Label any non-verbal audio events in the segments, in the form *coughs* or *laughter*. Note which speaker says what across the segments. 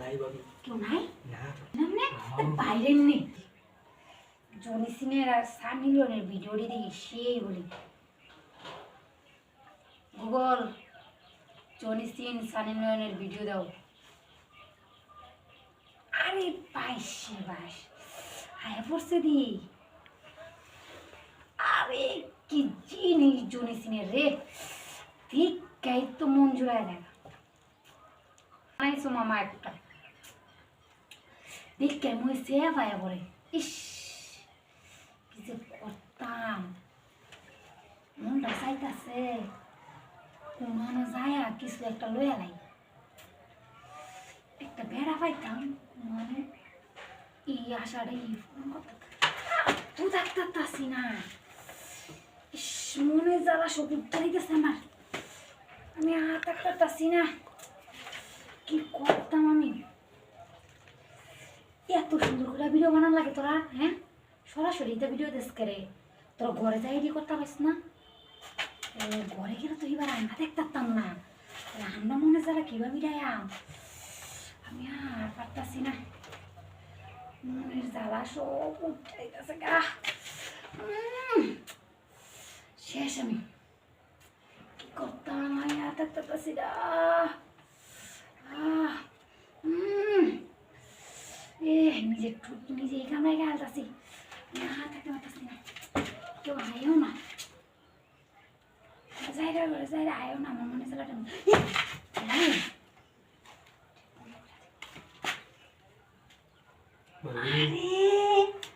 Speaker 1: নাই বাবু।
Speaker 2: কেউ নাই?
Speaker 1: না।
Speaker 2: নামনে। বাইরের নেই জনি সিনের আর সানি লিওনের ভিডিওটি দেখি সেই বলি। গুগল জনি সিন সানি লিওনের ভিডিও দাও। আরে বাইশে বাইশ আয় পড়ছে দি। আরে কি জিনিস জনি সিনের রে। ঠিক গাই তো মন জুড়ায় দেখা বানাইছো মামা একটা। দেখ কেমন সে পায়া পড়ে। ইস, কি যে করতাম। মনটা চাইতাছে কোনো যায় কিছু একটা লইয়া লাই। একটা বেড়া পাইতাম মানে এই আশাটা এই ফোন করতে তো ডাক্তারতাছি না। ইস, মনে জ্বালা সব উত্তরিতেছে আমার। আমি আর ডাক্তারতাছি না। কি করতাম এত সুন্দর করে ভিডিও বানান লাগে তোরা হ্যাঁ? সরাসরি তো ভিডিও দেশ করে তোরা ঘরে যাই এডি করতে পারিস না? ঘরে গেলে তো এবার আমরা দেখতাম না। রান্না মনে যারা কীভাবে বিড়াইয়াম আমি আর পারতাছি না। মনের জ্বালা সব উঠাইতেছে গা। শেষ আমি। কি করতাম আমি আর দেখতে না। আহ, উম এ নিজের ঠুট নিজেই কামড়াই গেলতাছি না থাকতে পারতাছি না কেউ আয়ও না। যাই রে ঘরে যাই রে আয়ও না আমার মনে চালাটা
Speaker 1: বাবু
Speaker 2: আরে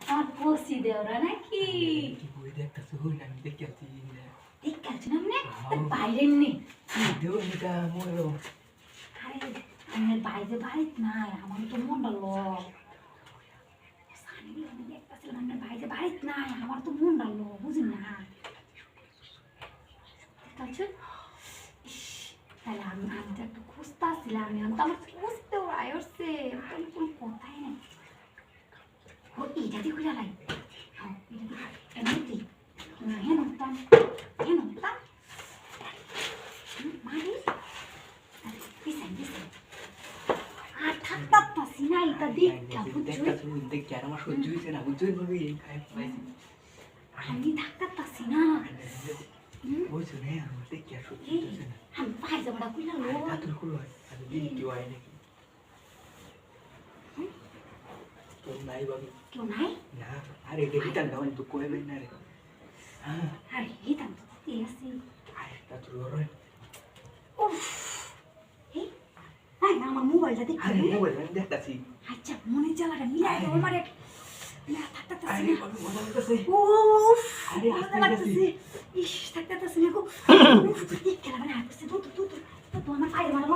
Speaker 2: আমার বসি দেওরা নাকি
Speaker 1: কি বই দেখতেছো হই না আমি দেখে আছি
Speaker 2: ঠিক আছে না মানে
Speaker 1: হ্যাঁ।
Speaker 2: বাইরের নেই
Speaker 1: দেও এটা মনে রো
Speaker 2: আরে আমার বাইরে বাড়িতে নাই আমার তো মনটা ল সানি আমি দেখতেছিলাম আমার বাইরে বাড়িতে নাই আমার তো মনটা ল বুঝি না ইস, তাহলে আমি আমি তো একটু খুঁজতে আসছিলাম আমি আমি তো আমার খুঁজতেও আয়সছে আমি তো কোনো কথাই নেই। ও এইটা দিয়ে হ্যাঁ পিছাই আর পারছি না এটা দেখা
Speaker 1: দেখতেছো দেখে আমার সহ্য না
Speaker 2: আমি থাকতাম পারছি না
Speaker 1: আমার দেখে আর হইছে না আরে এটা হিতান দাও তো না রে হ্যাঁ
Speaker 2: আরে হিতাম তো তাতে আছি
Speaker 1: আরে রয়
Speaker 2: উফ এই আয় না আমার মোবাইলটা
Speaker 1: মোবাইল দেখতাছি
Speaker 2: আচ্ছা মনে জ্বালাটা মিলাই আমার ইস থাকতে *coughs*
Speaker 1: তো সিনেকো
Speaker 2: ইস
Speaker 1: খেলা
Speaker 2: মানে
Speaker 1: হাতে
Speaker 2: তো তো তো তো আমার পায়ের মানে